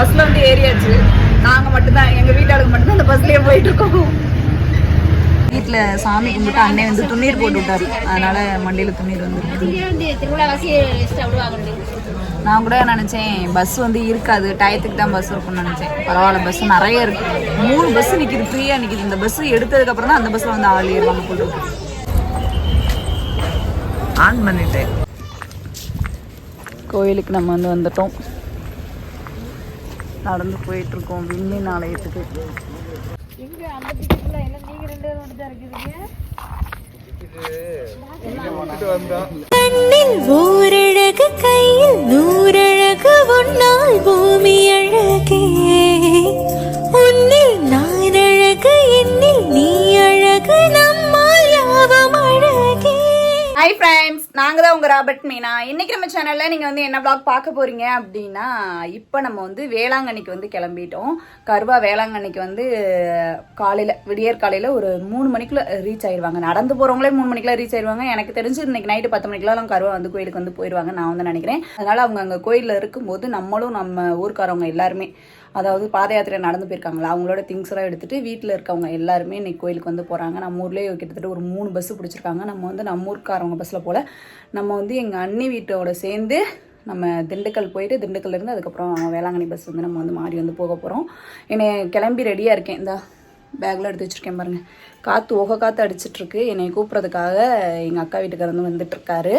பஸ்ல வந்து ஏறியாச்சு. நாங்க மட்டும்தான் எங்க வீட்டாளுக்கு மட்டும்தான் அந்த பஸ்லயே போயிட்டு இருக்கோம் வீட்டில் சாமி கும்பிட்டு அண்ணன் வந்து துண்ணீர் போட்டு விட்டாரு. அதனால மண்டியில் துண்ணீர் வந்து நான் கூட நினச்சேன் பஸ் வந்து இருக்காது. டயத்துக்கு தான் பஸ் இருக்கும்னு நினச்சேன். பரவாயில்ல பஸ் நிறைய இருக்கு. மூணு பஸ் நிற்கிது ஃப்ரீயாக நிற்கிது இந்த பஸ் எடுத்ததுக்கப்புறம் தான் அந்த பஸ்ஸில் வந்து ஆள் ஏறுவாங்க போட்டு ஆன் பண்ணிட்டேன். கோயிலுக்கு நம்ம வந்து வந்துட்டோம். நடந்து போயிட்டு இருக்கோம் விண்மீன் ஆலயத்துக்கு. கண்ணில் ஓரழகு கையில் நூறழகு உன்னால் பூமி நாங்கள் தான் உங்கள் ராபர்ட் மீனா. இன்னைக்கு நம்ம சேனலில் நீங்கள் வந்து என்ன ப்ளாக் பார்க்க போகிறீங்க அப்படின்னா இப்போ நம்ம வந்து வேளாங்கண்ணிக்கு வந்து கிளம்பிட்டோம். கருவா வேளாங்கண்ணிக்கு வந்து காலையில் விடியற் காலையில் ஒரு மூணு மணிக்குள்ளே ரீச் ஆயிடுவாங்க நடந்து போகிறவங்களே மூணு மணிக்குள்ள ரீச் ஆயிடுவாங்க எனக்கு தெரிஞ்சு இன்னைக்கு நைட்டு பத்து மணிக்கெலாம் கருவா வந்து கோயிலுக்கு வந்து போயிடுவாங்க நான் வந்து நினைக்கிறேன். அதனால் அவங்க அங்கே கோயிலில் இருக்கும்போது நம்மளும் நம்ம ஊர்க்காரவங்க எல்லாருமே அதாவது பாத யாத்திரை நடந்து போயிருக்காங்களா அவங்களோட திங்ஸ்லாம் எடுத்துகிட்டு எடுத்துட்டு வீட்டில் இருக்கவங்க எல்லாருமே இன்னைக்கு கோயிலுக்கு வந்து போகிறாங்க நம்ம ஊர்லேயே கிட்டத்தட்ட ஒரு மூணு பஸ்ஸு பிடிச்சிருக்காங்க. நம்ம வந்து நம்ம ஊர்க்காரவங்க பஸ்ஸில் போல். நம்ம வந்து எங்கள் அண்ணி வீட்டோட சேர்ந்து நம்ம திண்டுக்கல் போயிட்டு திண்டுக்கல்ல இருந்து அதுக்கப்புறம் வேளாங்கண்ணி பஸ் வந்து நம்ம வந்து மாறி வந்து போக போகிறோம் என்னை கிளம்பி ரெடியாக இருக்கேன். இந்த பேக்கில் எடுத்து வச்சுருக்கேன் பாருங்கள் காற்று ஓக காற்று அடிச்சிட்ருக்கு என்னை கூப்பிட்றதுக்காக எங்கள் அக்கா வீட்டுக்காரர் வந்து வந்துட்டுருக்காரு.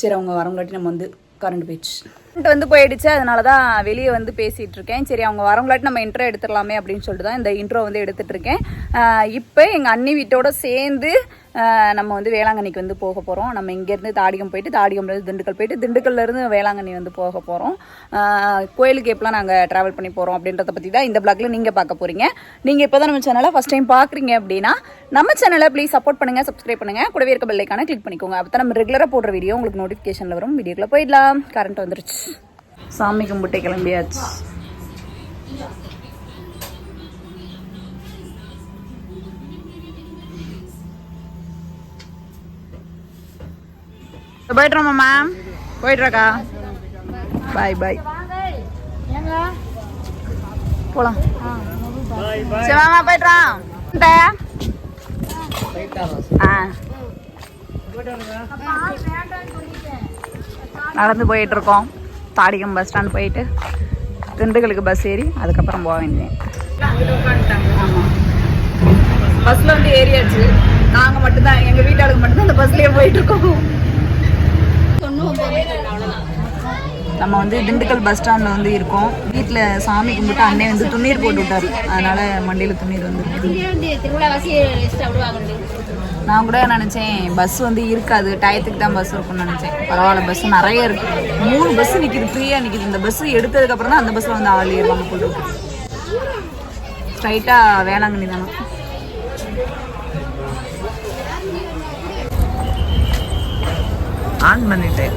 சரி அவங்க வரவங்களாட்டி நம்ம வந்து கரண்ட் போயிடுச்சு கரண்ட் வந்து போயிடுச்சு அதனால தான் வெளியே வந்து பேசிகிட்டு இருக்கேன் சரி அவங்க வரவங்களாட்டி நம்ம இன்ட்ரோ எடுத்துடலாமே அப்படின்னு சொல்லிட்டு தான் இந்த இன்ட்ரோ வந்து எடுத்துகிட்டு இருக்கேன் இப்போ எங்கள் அண்ணி வீட்டோட சேர்ந்து நம்ம வந்து வேளாங்கண்ணிக்கு வந்து போக போகிறோம் நம்ம இங்கேருந்து தாடிகம் போயிட்டு தாடிகம்லேருந்து திண்டுக்கல் போயிட்டு திண்டுக்கல்லேருந்து வேளாங்கண்ணி வந்து போக போகிறோம் கோயிலுக்கு எப்பலாம் நாங்கள் ட்ராவல் பண்ணி போகிறோம் அப்படின்றத பற்றி தான் இந்த பிளாக்ல நீங்கள் பார்க்க போகிறீங்க நீங்கள் இப்போ தான் நம்ம சேனலை ஃபஸ்ட் டைம் பார்க்குறீங்க அப்படின்னா நம்ம சேனலை ப்ளீஸ் சப்போர்ட் பண்ணுங்கள் சப்ஸ்கிரைப் பண்ணுங்கள் கூடவே இருக்க பெல்லைக்கான கிளிக் பண்ணிக்கோங்க. அப்போ தான் நம்ம ரெகுலராக போடுற வீடியோ உங்களுக்கு நோட்டிஃபிகேஷனில் வரும். வீடியோக்குள்ளே போயிடலாம். கரண்ட் வந்துருச்சு. சாமி கும்பிட்டு கிளம்பியாச்சு. போயிட்டுறோமா மேம் போயிட்டுருக்கா பாய் பாய் போலாம். சிவாமா போயிட்டுறான் ஆ. நடந்து போயிட்டு இருக்கோம் தாடிகம் பஸ் ஸ்டாண்ட் போயிட்டு திண்டுக்கலுக்கு பஸ் ஏறி அதுக்கப்புறம் போக வேண்டியேன் ஆமாம் பஸ்ல வந்து ஏறியாச்சு. நாங்க மட்டும்தான் எங்க வீட்டாளுக்கு மட்டும்தான் அந்த பஸ்லயே போயிட்டு இருக்கோம் நம்ம வந்து திண்டுக்கல் பஸ் ஸ்டாண்ட்ல வந்து இருக்கோம். வீட்டில் சாமி கும்பிட்டு அண்ணே வந்து துண்ணீர் போட்டு விட்டாரு. அதனால மண்டியில துண்ணீர் வந்து நான் கூட நினச்சேன் பஸ் வந்து இருக்காது. டயத்துக்கு தான் பஸ் இருக்கும்னு நினச்சேன். பரவாயில்ல பஸ் நிறைய இருக்கு. மூணு பஸ் நிற்கிது ஃப்ரீயாக நிற்கிது இந்த பஸ் எடுத்ததுக்கப்புறம் தான் அந்த பஸ்ஸில் வந்து ஆள் ஏறுவாங்க போட்டு ஸ்ட்ரைட்டாக வேளாங்கண்ணி தானே. ஆன் பண்ணிட்டேன்.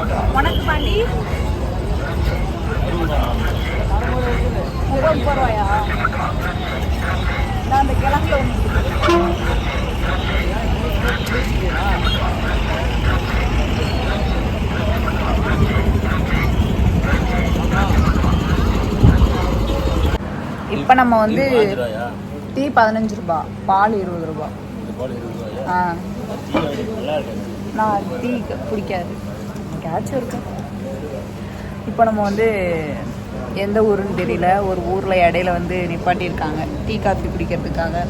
உனக்கு பாண்டி? முப்பது ரூபாயா நான் அந்த கிழங்குல இப்போ நம்ம வந்து டீ பதினஞ்சு ரூபா பால் இருபது ரூபா. ஆ. நான் டீ பிடிக்காது கேட்சும் இருக்கு இப்போ நம்ம வந்து எந்த ஊருன்னு தெரியல. ஒரு ஊரில் இடையில வந்து நிப்பாட்டியிருக்காங்க. Tea coffee குடிக்கிறதுக்காக.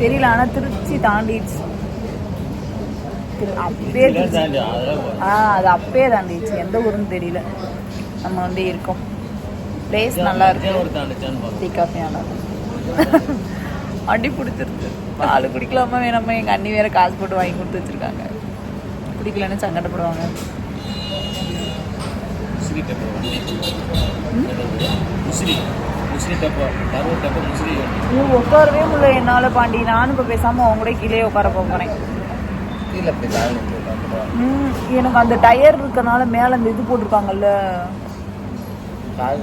தெரியல. ஆனால் திருச்சி தாண்டிடுச்சு. திருச்சி. ஆ அது அப்பயே தாண்டிடுச்சு. எந்த ஊருன்னு தெரியல. நம்ம வந்து இருக்கோம். பிளேஸ் நல்லா இருக்கு. டீ காஃபி நல்லா இருக்கு. அடி பிடிச்சிருக்கு. பால் குடிக்கலாமா வேணாமா? எங்கள் அண்ணி வேற காசு போட்டு வாங்கி கொடுத்து வச்சிருக்காங்க. குடிக்கலன்னு சங்கடப்படுவாங்க. முசிறி டெப்போ வண்டி முசிறி முசிறி டெப்போ கரூர் டெப்போ முசிறி வண்டி நீ உட்காரவே முடியல என்னால பாண்டி. நானும் இப்போ பேசாம அவங்க கூட கீழே உட்கார போகிறேன் எனக்கு அந்த டயர் இருக்கனால மேலே அந்த இது போட்டிருக்காங்கல்ல. கால்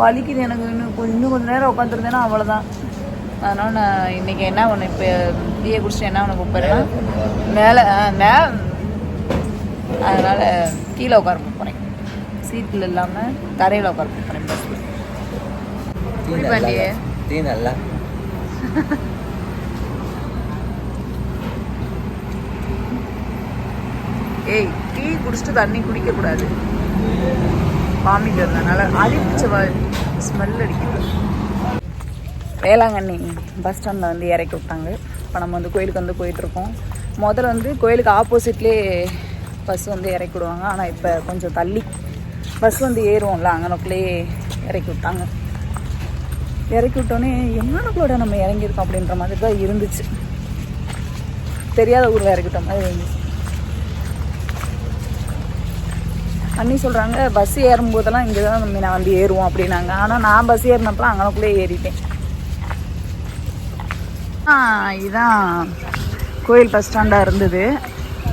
வலிக்குது எனக்கு இன்னும் கொஞ்சம் இன்னும் கொஞ்சம் நேரம் உட்காந்துருந்தேன்னா அவ்வளோதான் அதனால நான் இன்னைக்கு என்ன ஒன்று இப்போ டீயை குடிச்சிட்டு என்ன ஒன்று கூப்பிட்றேன் மேலே மே அதனால் கீழே உட்கார போகிறேன் சீட்டில் இல்லாமல் தரையில் உட்கார போகிறேன் பஸ்ஸில் டீ நல்லா ஏய் டீ குடிச்சிட்டு தண்ணி குடிக்கக்கூடாது வாமிட் இருந்ததுனால அடி பிடிச்ச ஸ்மெல் அடிக்குது. வேளாங்கண்ணி பஸ் ஸ்டாண்டில் வந்து இறக்கி விட்டாங்க. இப்போ நம்ம வந்து கோயிலுக்கு வந்து போயிட்டுருக்கோம். முதல்ல வந்து கோயிலுக்கு ஆப்போசிட்லேயே பஸ் வந்து இறக்கி விடுவாங்க. ஆனால் இப்போ கொஞ்சம் தள்ளி பஸ் வந்து ஏறுவோம்ல அங்கனக்குள்ளேயே இறக்கி விட்டாங்க. இறக்கி விட்டோன்னே எங்கனக்குள்ளோட நம்ம இறங்கியிருக்கோம் அப்படின்ற மாதிரி தான் இருந்துச்சு. தெரியாத ஊரில் இறக்கிட்ட மாதிரி இருந்துச்சு. அண்ணி சொல்கிறாங்க பஸ் ஏறும்போதெல்லாம் இங்கே தான் நம்ம நான் வந்து ஏறுவோம் அப்படின்னாங்க. ஆனால் நான் பஸ் ஏறினப்பெல்லாம் அங்கனக்குள்ளேயே ஏறிட்டேன். இதுதான் இதான் கோயில் பஸ் ஸ்டாண்டாக இருந்தது.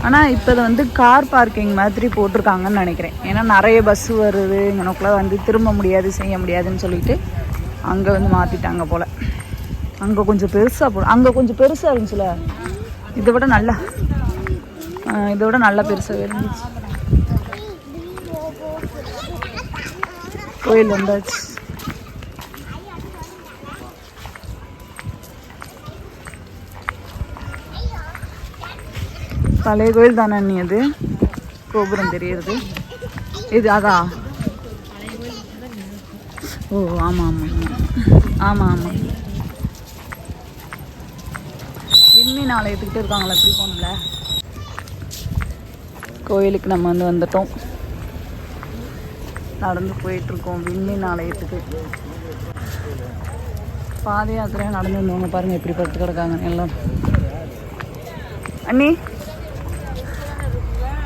ஆனால் இப்போ இதை வந்து கார் பார்க்கிங் மாதிரி போட்டிருக்காங்கன்னு நினைக்கிறேன். ஏன்னா நிறைய பஸ் வருது. இங்கனக்குள்ளே வந்து திரும்ப முடியாது செய்ய முடியாதுன்னு சொல்லிட்டு அங்கே வந்து மாற்றிட்டாங்க போல். அங்கே கொஞ்சம் பெருசாக போ அங்கே கொஞ்சம் பெருசாக இருந்துச்சுல? இதை விட நல்லா இதை விட நல்லா பெருசாக இருந்துச்சு. கோயில் வந்தாச்சு. பழைய கோயில் தானே நீ அது? கோபுரம் தெரியுது இது அதா? ஓ ஆமாம் ஆமாம் ஆமாம் ஆமாம் விண்மீன் ஆலயத்துக்கிட்ட இருக்காங்களா எப்படி போகணும்ல? கோயிலுக்கு நம்ம வந்து வந்துட்டோம். நடந்து போயிட்டுருக்கோம் விண்மீன் ஆலயத்துக்கு. பாத யாத்திரையாக நடந்து வந்தவங்க பாருங்க எப்படி படுத்து கிடக்காங்க எல்லாம். அண்ணி?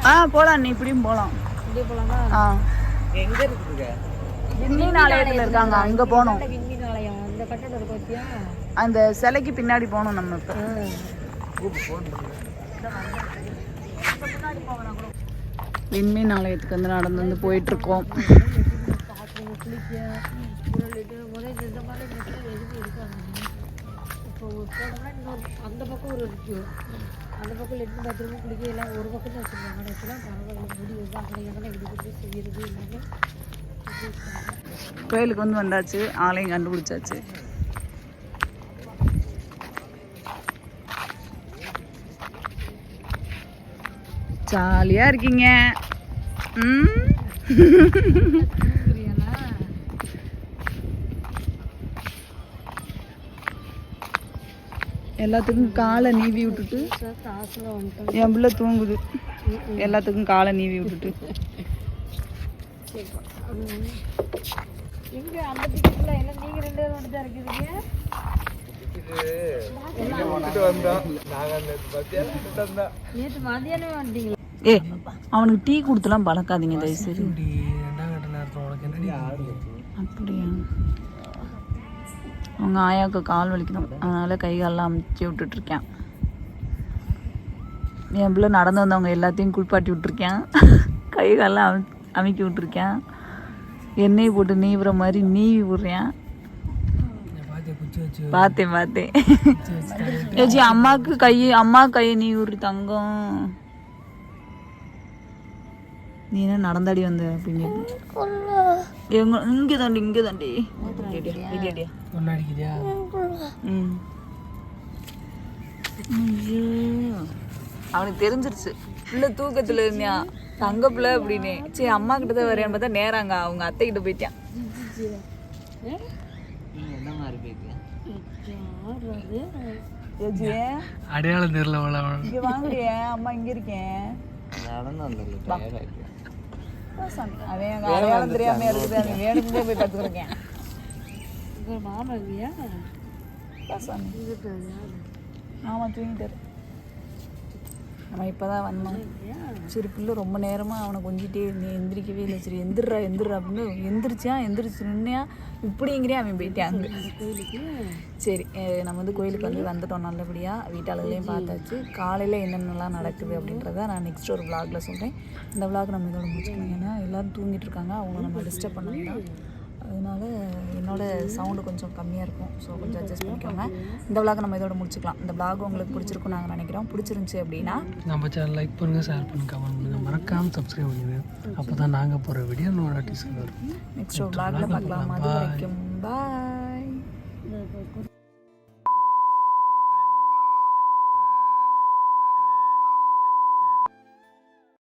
ஆ போகலாம் அண்ணி இப்படியும் போகலாம் ஆ. எங்க இருக்குதுங்க? விண்மீன் ஆலயத்தில் இருக்காங்க அங்கே போகணும். விண்மீன் ஆலயம் இந்த கட்டடம் இருக்கு பார்த்தியா அந்த சிலைக்கு பின்னாடி போகணும் நம்ம இப்போ. விண்மீன் ஆலயத்துக்கு வந்து நடந்து வந்து போயிட்டு இருக்கோம் அந்த பக்கம் ஒரு இருக்கு. அந்த பக்கம் லெட்டின் பாத்ரூம் குடிக்க எல்லாம் ஒரு பக்கம் தான் வச்சுருக்காங்க. ஆனால் இப்போலாம் பரவாயில்ல முடி வந்து அங்கே எங்கே இப்படி இப்படி செய்யறது எல்லாமே கோயிலுக்கு வந்து வந்தாச்சு. ஆலயம் கண்டுபிடிச்சாச்சு. ஜாலியாக இருக்கீங்க. ம். எல்லாத்துக்கும் காலை நீவி விட்டுட்டு என் பிள்ளை தூங்குது. எல்லாத்துக்கும் காலை நீவி விட்டுட்டு. ஏ அவனுக்கு டீ கொடுத்துலாம் பழக்காதீங்க தயவுசெய்து. அப்படியா? அவங்க ஆயாவுக்கு கால் வலிக்கணும் அதனால கை காலெல்லாம் அமுச்சு விட்டுட்டு இருக்கேன் என் பிள்ளை நடந்து வந்தவங்க எல்லாத்தையும் குளிப்பாட்டி விட்டுருக்கேன். கை காலெல்லாம் அமி அமுக்கி விட்டுருக்கேன். எண்ணெய் போட்டு நீவுற மாதிரி நீவி விடுறேன். பார்த்தேன் பார்த்தேன். ஏஜி அம்மாவுக்கு கை அம்மா கையை நீ விடுற தங்கம். நீ என்ன நடந்தாடி வந்த அப்படின்னு எங்க இங்கே தாண்டி இங்கே தாண்டி. ம். ஐயோ. அவனுக்கு தெரிஞ்சிருச்சு. பிள்ளை தூக்கத்துல இருந்தியா? தங்க பிள்ளை அப்படின்னு. சரி அம்மா கிட்ட தான் வரேன்னு பார்த்தா நேராங்க. அவங்க அத்தை கிட்ட போயிட்டான். அடையாளம் தெரியல அம்மா இங்க இருக்கேன். நடந்து வந்தது டயர்ட் ஆயிட்டு வா சாமி. அவன் அடையாளம் தெரியாம இருக்குது அவன் வேணும்னே போய் படுத்துருக்கேன் உங்க மாமா இல்லையா சாமி ஆமா தூங்கிட்டாரு நம்ம இப்போ தான் வந்தோம் சரி பிள்ளை ரொம்ப நேரமாக அவனை கொஞ்சிட்டே இருந்தேன் எந்திரிக்கவே இல்லை. சரி எந்திரா எந்திரா அப்படின்னு எந்திரிச்சியா எந்திரிச்சு நின்னையா? இப்படிங்கிறே அவன் போயிட்டாங்க சரி நம்ம வந்து கோயிலுக்கு வந்து வந்துட்டோம் நல்லபடியாக வீட்டாளர்களையும் பார்த்தாச்சு. காலையில் என்னென்னலாம் நடக்குது அப்படின்றத நான் நெக்ஸ்ட் ஒரு vlogல சொல்கிறேன் இந்த vlog நம்ம இதோட முடிச்சுக்கணும். ஏன்னா எல்லோரும் தூங்கிட்டு இருக்காங்க. அவங்கள நம்ம டிஸ்டர்ப் பண்ண வேண்டாம். அதனால என்னோட சவுண்டு கொஞ்சம் கம்மியாக இருக்கும். ஸோ கொஞ்சம் அட்ஜஸ்ட் பண்ணிக்கோங்க. இந்த vlog நம்ம இதோட முடிச்சுக்கலாம். இந்த vlog உங்களுக்கு பிடிச்சிருக்கும் நாங்கள் நினைக்கிறோம். பிடிச்சிருந்துச்சி அப்படின்னா நம்ம சேனல் லைக் பண்ணுங்கள் ஷேர் பண்ணுங்க கமெண்ட் பண்ணுங்கள் மறக்காமல் சப்ஸ்கிரைப் பண்ணுங்க அப்போ தான் நாங்கள் போகிற வீடியோ நோட்டிஸ் வரும். நெக்ஸ்ட் ஒரு vlogல பார்க்கலாம். அது வரைக்கும். பாய்